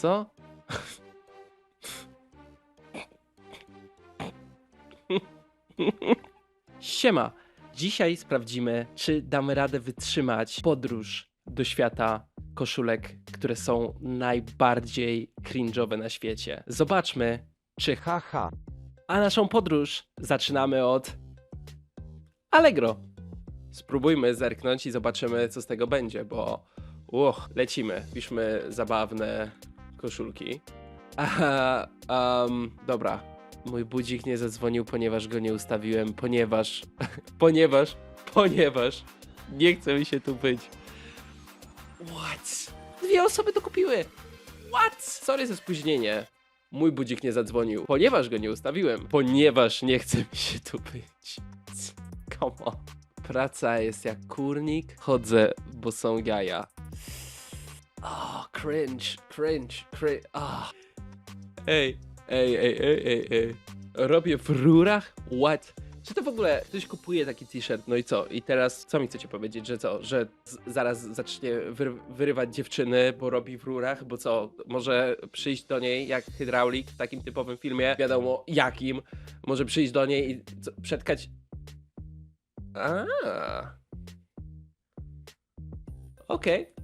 Co? Siema! Dzisiaj sprawdzimy, czy damy radę wytrzymać podróż do świata koszulek, które są najbardziej cringe'owe na świecie. Zobaczmy, czy haha. A naszą podróż zaczynamy od Allegro. Spróbujmy zerknąć i zobaczymy, co z tego będzie, bo uch, lecimy. Piszmy zabawne koszulki. Aha, um, dobra. Mój budzik nie zadzwonił, ponieważ go nie ustawiłem, ponieważ, ponieważ, ponieważ nie chce mi się tu być. What? Dwie osoby to kupiły. What? Sorry za spóźnienie. Mój budzik nie zadzwonił, ponieważ go nie ustawiłem, ponieważ nie chce mi się tu być. Come on. Praca jest jak kurnik, chodzę, bo są jaja. Oh, cringe, cringe, cringe. Oh. Ej, ej, ej, ej, ej, ej. Robię w rurach? What? Czy to w ogóle ktoś kupuje taki t-shirt? No i co? I teraz co mi chcecie powiedzieć, że co? Że zaraz zacznie wyr- wyrywać dziewczyny, bo robi w rurach? Bo co? Może przyjść do niej jak hydraulik w takim typowym filmie, wiadomo jakim. Może przyjść do niej i co, przetkać. A. Okej.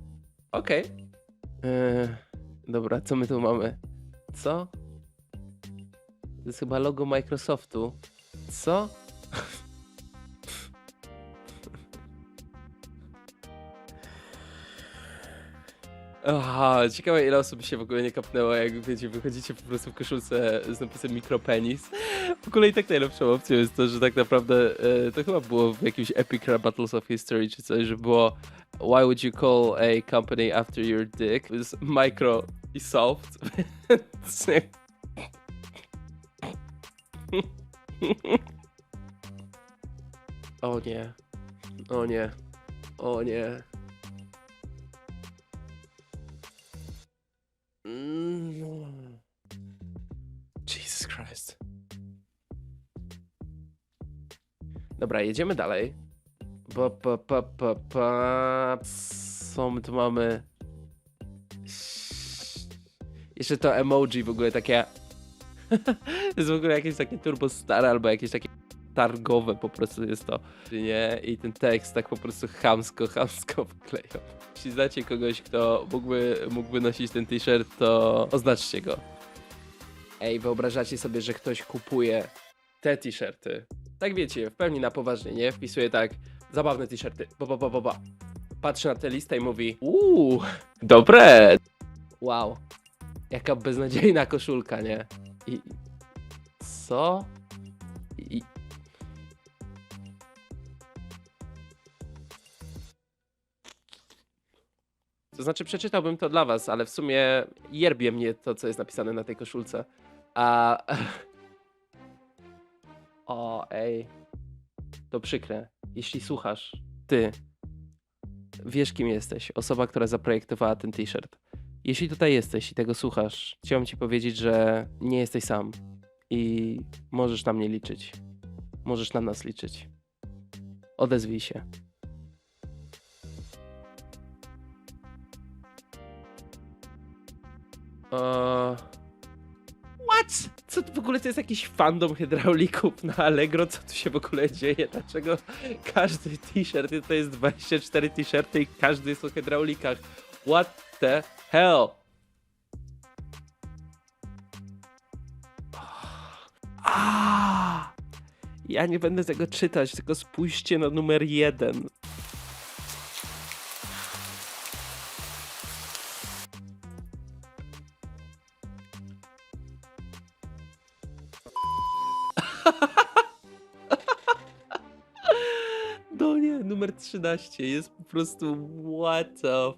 Okej. Eee, Dobra, co my tu mamy? Co? To jest chyba logo Microsoftu. Co? Aha, ciekawe ile osób się w ogóle nie kapnęło, jak wiecie, wychodzicie po prostu w koszulce z napisem mikropenis. W ogóle i tak najlepszą opcją jest to, że tak naprawdę e, to chyba było w jakimś Epic Battles of History czy coś, że było Why would you call a company after your dick? Jest micro i soft. O nie. O nie. O nie. Mm. Jesus Christ. Dobra, jedziemy dalej. Pa, pa, pa, pa, pa. Co my tu mamy? Jeszcze to emoji w ogóle takie. jest w ogóle jakieś takie turbo stare albo jakieś takie targowe po prostu jest to. Nie? I ten tekst tak po prostu chamsko, chamsko wkleją. Jeśli znacie kogoś, kto mógłby, mógłby nosić ten t-shirt, to oznaczcie go. Ej, wyobrażacie sobie, że ktoś kupuje te t-shirty. Tak wiecie, w pełni na poważnie, nie? Wpisuje tak, zabawne t-shirty, ba, ba, ba, ba, ba. Patrzy na tę listę i mówi, uuu, dobre. Wow, jaka beznadziejna koszulka, nie? I co? I... To znaczy, przeczytałbym to dla was, ale w sumie jerbie mnie to, co jest napisane na tej koszulce. A... Ej. To przykre. Jeśli słuchasz, ty wiesz, kim jesteś. Osoba, która zaprojektowała ten t-shirt. Jeśli tutaj jesteś i tego słuchasz, chciałem ci powiedzieć, że nie jesteś sam i możesz na mnie liczyć. Możesz na nas liczyć. Odezwij się. Eee... Co w ogóle to jest jakiś fandom hydraulików na Allegro? Co tu się w ogóle dzieje? Dlaczego każdy t-shirt to jest 24 t-shirty i każdy jest o hydraulikach? What the hell? Ah! Ja nie będę tego czytać, tylko spójrzcie na numer jeden. Nie, numer 13 jest po prostu what the...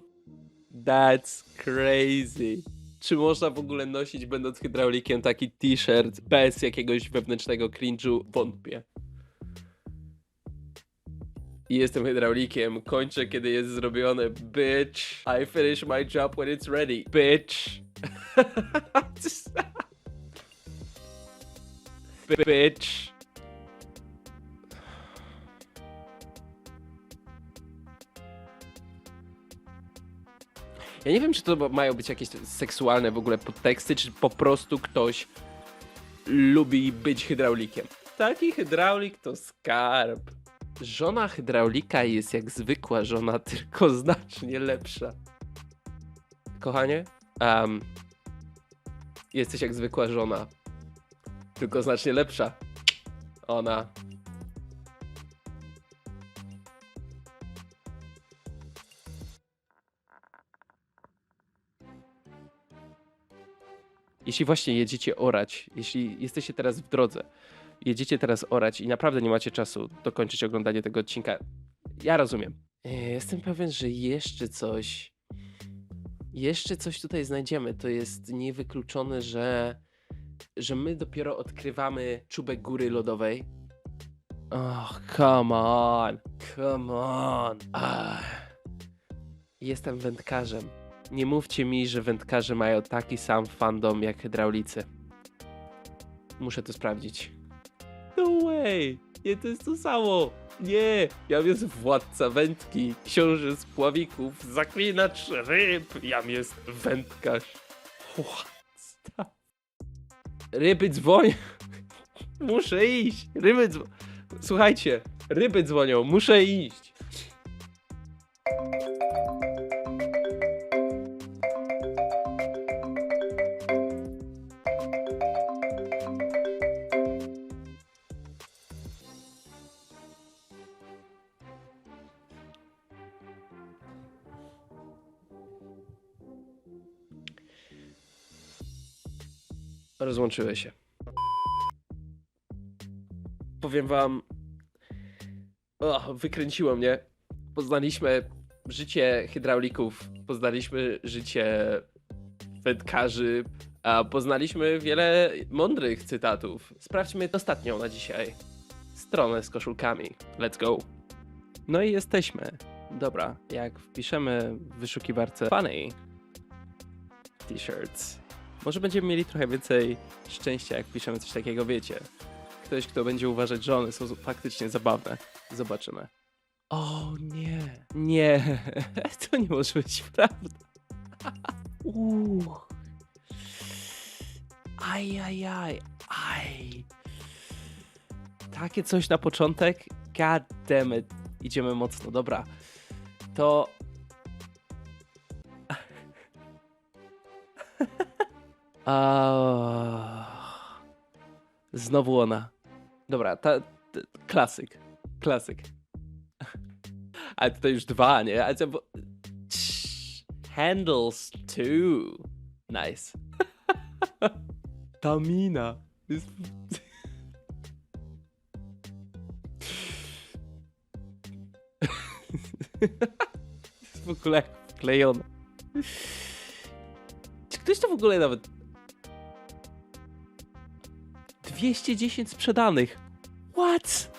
That's crazy. Czy można w ogóle nosić, będąc hydraulikiem, taki t-shirt bez jakiegoś wewnętrznego cringe'u? Wątpię. Jestem hydraulikiem, kończę kiedy jest zrobione. Bitch, I finish my job when it's ready. Bitch. Bitch. Ja nie wiem, czy to mają być jakieś seksualne w ogóle podteksty, czy po prostu ktoś lubi być hydraulikiem. Taki hydraulik to skarb. Żona hydraulika jest jak zwykła żona, tylko znacznie lepsza. Kochanie, em, jesteś jak zwykła żona, tylko znacznie lepsza. Ona. Jeśli właśnie jedziecie orać, jeśli jesteście teraz w drodze, jedziecie teraz orać i naprawdę nie macie czasu dokończyć oglądania tego odcinka, ja rozumiem. E, Jestem pewien, że jeszcze coś, jeszcze coś tutaj znajdziemy. To jest niewykluczone, że, że my dopiero odkrywamy czubek góry lodowej. Oh, come on, come on. Ach. Jestem wędkarzem. Nie mówcie mi, że wędkarze mają taki sam fandom jak hydraulicy. Muszę to sprawdzić. No way! Nie, to jest to samo! Nie! Ja jest władca wędki, książę z pławików, zaklinacz ryb, jam jest wędkarz. The... Ryby dzwonią. Muszę iść. Ryby dzwonią. Słuchajcie, ryby dzwonią, muszę iść. Rozłączyły się. Powiem wam. O, wykręciło mnie. Poznaliśmy życie hydraulików, poznaliśmy życie wędkarzy, a poznaliśmy wiele mądrych cytatów. Sprawdźmy ostatnią na dzisiaj. Stronę z koszulkami. Let's go. No i jesteśmy. Dobra, jak wpiszemy w wyszukiwarce funny t-shirts, może będziemy mieli trochę więcej szczęścia, jak piszemy coś takiego, wiecie. Ktoś, kto będzie uważać, że one są faktycznie zabawne. Zobaczymy. O nie, nie, to nie może być prawda. Uuu. Aj, aj, aj, aj. Takie coś na początek? God damn it. Idziemy mocno, dobra. To... Ah. Znowu ona. Dobra, ta, ta, klasyk. Klasyk. Ale tutaj już dwa, nie? Ale to, bo... Handles two. Nice. Tamina. Jest... w ogóle wklejone. Czy ktoś to w ogóle nawet 210 sprzedanych. What?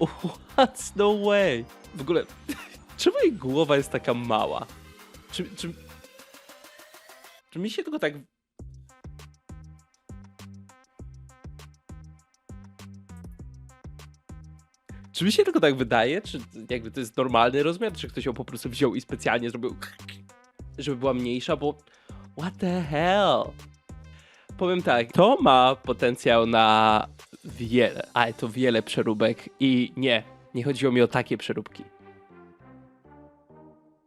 What? No way. W ogóle, czemu jej głowa jest taka mała? Czy, czy, czy mi się tylko tak... Czy mi się tylko tak wydaje? Czy jakby to jest normalny rozmiar? Czy ktoś ją po prostu wziął i specjalnie zrobił, żeby była mniejsza? Bo what the hell? Powiem tak, to ma potencjał na wiele, ale to wiele przeróbek i nie, nie chodziło mi o takie przeróbki.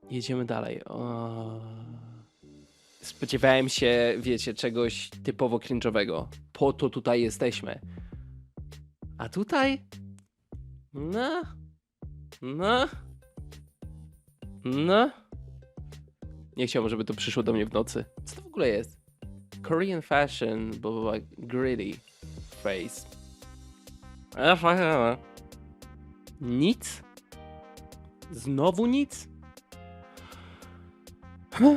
Jedziemy dalej. O... Spodziewałem się, wiecie, czegoś typowo cringe'owego. Po to tutaj jesteśmy. A tutaj? No. No. No. Nie chciałbym, żeby to przyszło do mnie w nocy. Co to w ogóle jest? Korean fashion, blah, blah, gritty face. Nic? Znowu nic?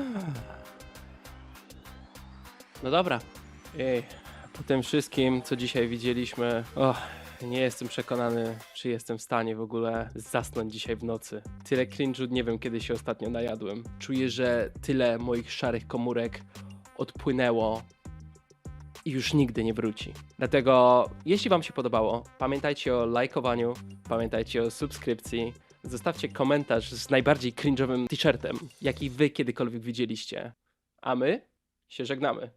No dobra. Ej, po tym wszystkim, co dzisiaj widzieliśmy, och, nie jestem przekonany, czy jestem w stanie w ogóle zasnąć dzisiaj w nocy. Tyle cringe'u nie wiem, kiedy się ostatnio najadłem. Czuję, że tyle moich szarych komórek odpłynęło i już nigdy nie wróci. Dlatego, jeśli Wam się podobało, pamiętajcie o lajkowaniu, pamiętajcie o subskrypcji, Zostawcie komentarz z najbardziej cringe'owym t-shirtem, jaki wy kiedykolwiek widzieliście. A my się żegnamy.